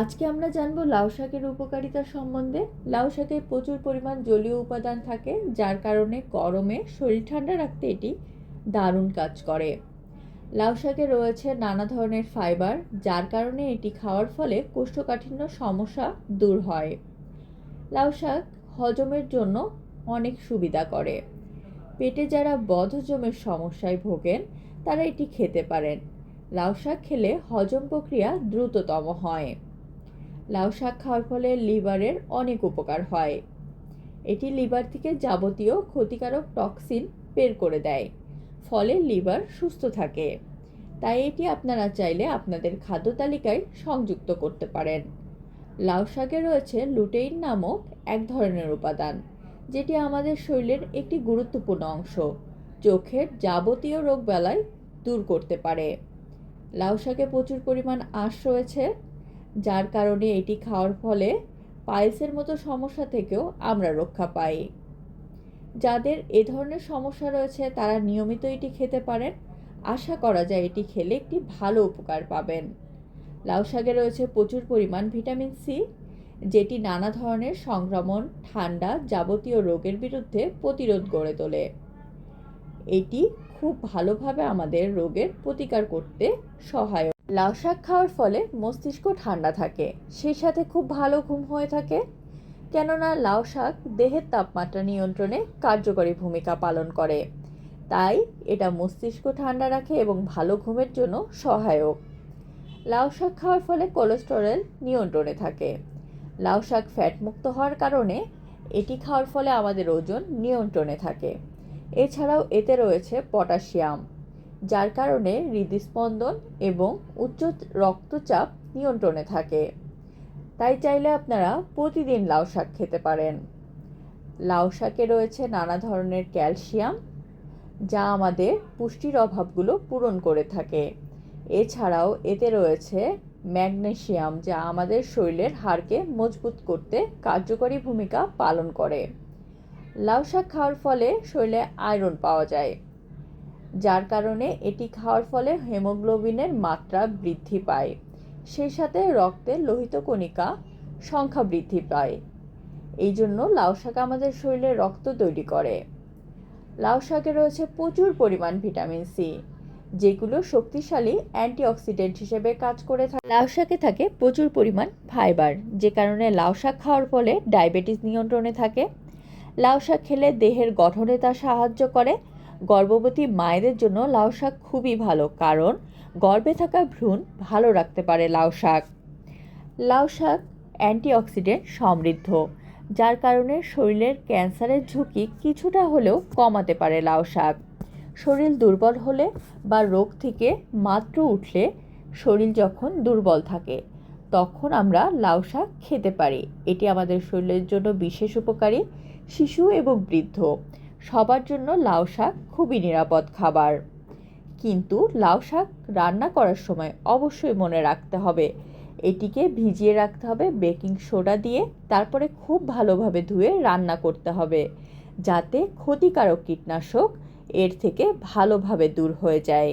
আজকে আমরা জানব লাউ শাকের উপকারিতা সম্বন্ধে। লাউ শাকে প্রচুর পরিমাণ জলীয় উপাদান থাকে, যার কারণে গরমে শরীর ঠান্ডা রাখতে এটি দারুণ কাজ করে। লাউ শাকে রয়েছে নানা ধরনের ফাইবার, যার কারণে এটি খাওয়ার ফলে কোষ্ঠকাঠিন্য সমস্যা দূর হয়। লাউ শাক হজমের জন্য অনেক সুবিধা করে। পেটে যারা বদহজমের সমস্যায় ভোগেন, তারা এটি খেতে পারেন। লাউ শাক খেলে হজম প্রক্রিয়া দ্রুততম হয়। লাউ শাক খাওয়ার ফলে লিভারের অনেক উপকার হয়। এটি লিভার থেকে যাবতীয় ক্ষতিকারক টক্সিন বের করে দেয়, ফলে লিভার সুস্থ থাকে। তাই এটি আপনারা চাইলে আপনাদের খাদ্য তালিকায় সংযুক্ত করতে পারেন। লাউ শাকে রয়েছে লুটেইন নামক এক ধরনের উপাদান, যেটি আমাদের শরীরের একটি গুরুত্বপূর্ণ অংশ। চোখের যাবতীয় রোগ বেলায় দূর করতে পারে। লাউ শাকে প্রচুর পরিমাণ আঁশ রয়েছে যার কারণে এটি খাওয়ার ফলে পাইলসের মতো সমস্যা থেকেও আমরা রক্ষা পাই। যাদের এ ধরনের সমস্যা রয়েছে, তারা নিয়মিত এটি খেতে পারেন। আশা করা যায় এটি খেলে একটি ভালো উপকার পাবেন। লাউ শাকে রয়েছে প্রচুর পরিমাণ ভিটামিন সি, যেটি নানা ধরনের সংক্রমণ, ঠান্ডা যাবতীয় রোগের বিরুদ্ধে প্রতিরোধ গড়ে তোলে। এটি খুব ভালোভাবে আমাদের রোগের প্রতিকার করতে সহায়ক। লাউ শাক খাওয়ার ফলে মস্তিষ্ক ঠান্ডা থাকে, সেই সাথে খুব ভালো ঘুম হয়ে থাকে। কেননা লাউ শাক দেহের তাপমাত্রা নিয়ন্ত্রণে কার্যকরী ভূমিকা পালন করে। তাই এটা মস্তিষ্ক ঠান্ডা রাখে এবং ভালো ঘুমের জন্য সহায়ক। লাউ শাক খাওয়ার ফলে কোলেস্টেরল নিয়ন্ত্রণে থাকে। লাউ শাক ফ্যাটমুক্ত হওয়ার কারণে এটি খাওয়ার ফলে আমাদের ওজন নিয়ন্ত্রণে থাকে। এছাড়াও এতে রয়েছে পটাশিয়াম। যার কারণে হৃদস্পন্দন এবং উচ্চ রক্তচাপ নিয়ন্ত্রণে থাকে। তাই চাইলে আপনারা প্রতিদিন লাউ শাক খেতে পারেন। লাউ শাকে রয়েছে নানা ধরনের ক্যালসিয়াম, যা আমাদের পুষ্টির অভাবগুলো পূরণ করে থাকে। এছাড়াও এতে রয়েছে ম্যাগনেশিয়াম যা আমাদের শরীরের হাড়কে মজবুত করতে কার্যকরী ভূমিকা পালন করে। লাউ শাক খাওয়ার ফলে শরীরে আয়রন পাওয়া যায়। যার কারণে এটি খাওয়ার ফলে হেমোগ্লোবিনের মাত্রা বৃদ্ধি পায়। সেই সাথে রক্তে লোহিত কণিকা সংখ্যা বৃদ্ধি পায়। এই জন্য লাউ শাক আমাদের শরীরে রক্ত তৈরি করে। লাউ শাকে রয়েছে প্রচুর পরিমাণ ভিটামিন সি, যেগুলো শক্তিশালী অ্যান্টিঅক্সিডেন্ট হিসেবে কাজ করে থাকে। লাউ শাকে থাকে প্রচুর পরিমাণ ফাইবার, যে কারণে লাউ শাক খাওয়ার ফলে ডায়াবেটিস নিয়ন্ত্রণে থাকে। লাউ শাক খেলে দেহের গঠনে তা সাহায্য করে। গর্ভবতী মায়েদের জন্য লাউ শাক খুবই ভালো, কারণ গর্ভে থাকা ভ্রূণ ভালো রাখতে পারে লাউ শাক। লাউ শাক অ্যান্টিঅক্সিডেন্ট সমৃদ্ধ, যার কারণে শরীরের ক্যান্সারের ঝুঁকি কিছুটা হলেও কমাতে পারে লাউ শাক। শরীর দুর্বল হলে বা রোগ থেকে মাত্র উঠলে শরীর যখন দুর্বল থাকে, তখন আমরা লাউ শাক খেতে পারি। এটি আমাদের শরীরের জন্য বিশেষ উপকারী, শিশু এবং বৃদ্ধ। সবার জন্য লাউ শাক খুবই নিরাপদ খাবার। কিন্তু লাউ শাক রান্না করার সময় অবশ্যই মনে রাখতে হবে। এটিকে ভিজিয়ে রাখতে হবে, বেকিং সোডা দিয়ে, তারপরে খুব ভালোভাবে ধুয়ে রান্না করতে হবে, যাতে ক্ষতিকারক কীটনাশক এর থেকে ভালোভাবে দূর হয়ে যায়।